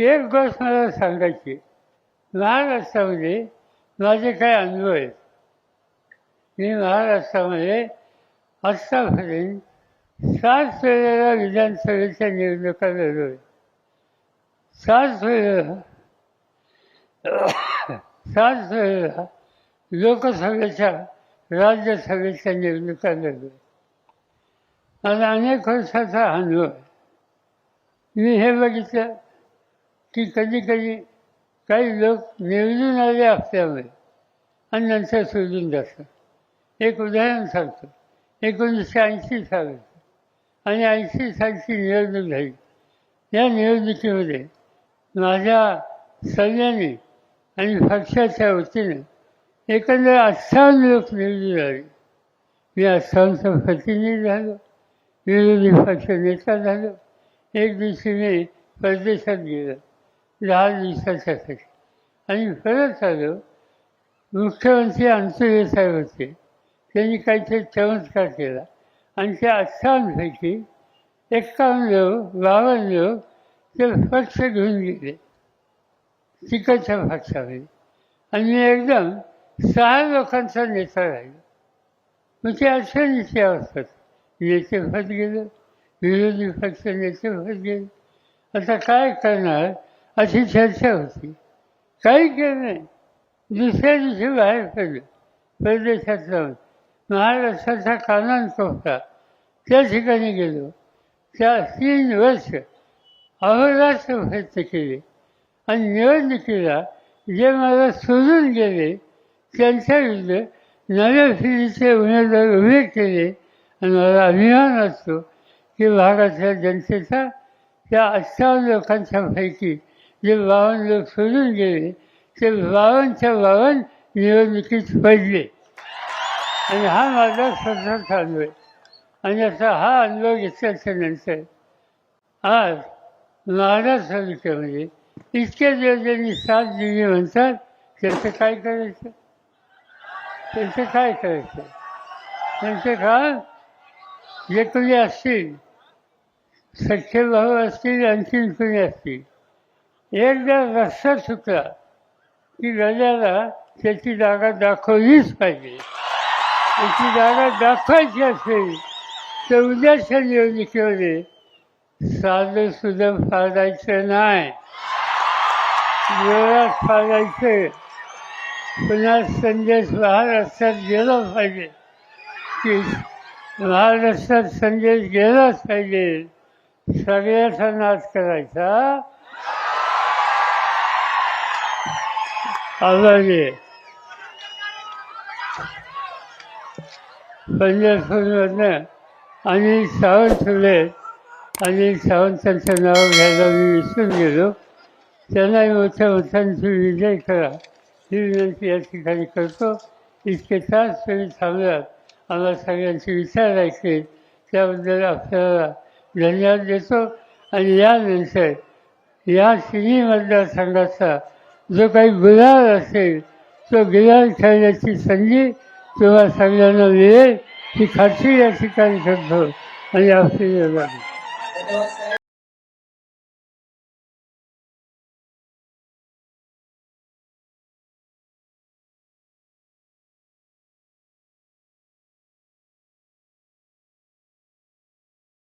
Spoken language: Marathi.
एक गोष्ट मला सांगायची महाराष्ट्रामध्ये माझे काही अनुभव आहेत. मी महाराष्ट्रामध्ये आत्तापर्यंत सात वेळेला विधानसभेच्या निवडणुका लढवल्या. सात वेळेला सात वेळेला लोकसभेच्या राज्यसभेच्या निवडणुका लढवल्या. माझा अनेक वर्षाचा अनुभव आहे. मी हे बघितलं. की कधी कधी काही लोक निवडून आले असल्यामुळे आणि नंतर सोडून जातात एक उदाहरण सांगतो. एकोणीसशे ऐंशी सालाचं आणि ऐंशी सालची निवडणूक झाली. या निवडणुकीमध्ये माझ्या सल्ल्याने आणि पक्षाच्या वतीने एकंदर अठ्ठावन्न लोक निवडून आले. मी अठ्ठावन्नचा प्रतिनिधी झालो विरोधी पक्ष नेता झालो एक दिवशी मी परदेशात गेलो. दहा दिवसाच्यासाठी आणि परत आलो मुख्यमंत्री अंतुरे साहेब होते. त्यांनी काहीतरी चमत्कार केला. आणि त्या अठ्ठावन्नपैकी एक्कावन्न लोक बावन्न लोक ते पक्ष घेऊन गेले. तिकडच्या पक्षामध्ये आणि मी एकदम सहा लोकांचा नेता राहिलो. मग ते अठरानीचे असतात. नेते नेतेपद गेलं विरोधी पक्ष नेतेपद गेले आता काय करणार? अशी चर्चा होती. काही केलं नाही. दुसऱ्या दिवशी बाहेर पडलं. परदेशात जाऊन. महाराष्ट्राचा कानान कोपरा त्या ठिकाणी गेलो. त्या तीन वर्ष अहोरात्र प्रयत्न केले. आणि निवडणुकीला जे मला सोडून गेले त्यांच्याविरुद्ध नव्या फिरीचे उमेदवार उभे केले. आणि मला अभिमान असतो की भागातल्या जनतेचा त्या अठ्ठावन्न लोकांच्यापैकी जे बावन लोक सोडून गेले. ते बावनच्या बावन निवडणुकीत पडले. आणि हा माझा स्वतःचा अनुभव आहे. आणि असा हा अनुभव घेतल्याच्या नंतर आज महाराष्ट्र तालुक्यामध्ये म्हणजे इतक्या दिवस ज्यांनी साथ दिली म्हणतात त्यांचं काय करायचं? त्यांचं काय करायचं? त्यांचं काम जे कोणी असतील सख्खे भाऊ असतील आणखीन कोणी असतील एकदा रस्ता चुकला की राजाला त्याची जागा दाखवलीच पाहिजे. त्याची जागा दाखवायची असेल तर उद्याच्या निवडणुकीमध्ये साधं सुद्धा फाडायचं नाही. जोरात फाडायचं. पुन्हा संदेश महाराष्ट्रात गेला पाहिजे. की महाराष्ट्रात संदेश गेलाच पाहिजे. सगळ्याचा नाश करायचा. आवाजे पंढरपूरमधनं अनिल सावंत फुले अनिल सावंतांचं नाव घ्यायला मी विसरून गेलो. त्यांनाही मोठ्या मोठ्यांची विजय करा. ही विनंती या ठिकाणी करतो. इतके तास तुम्ही थांबलात. आम्हाला सगळ्यांचे विचार ऐकले. त्याबद्दल आपल्याला धन्यवाद देतो. आणि यानंतर या तिन्ही मतदारसंघाचा जो काही गुलाल असेल तो गुलाल खेळण्याची संधी तुम्हा सगळ्यांना मिळेल ही खात्री या ठिकाणी करतो आणि आपली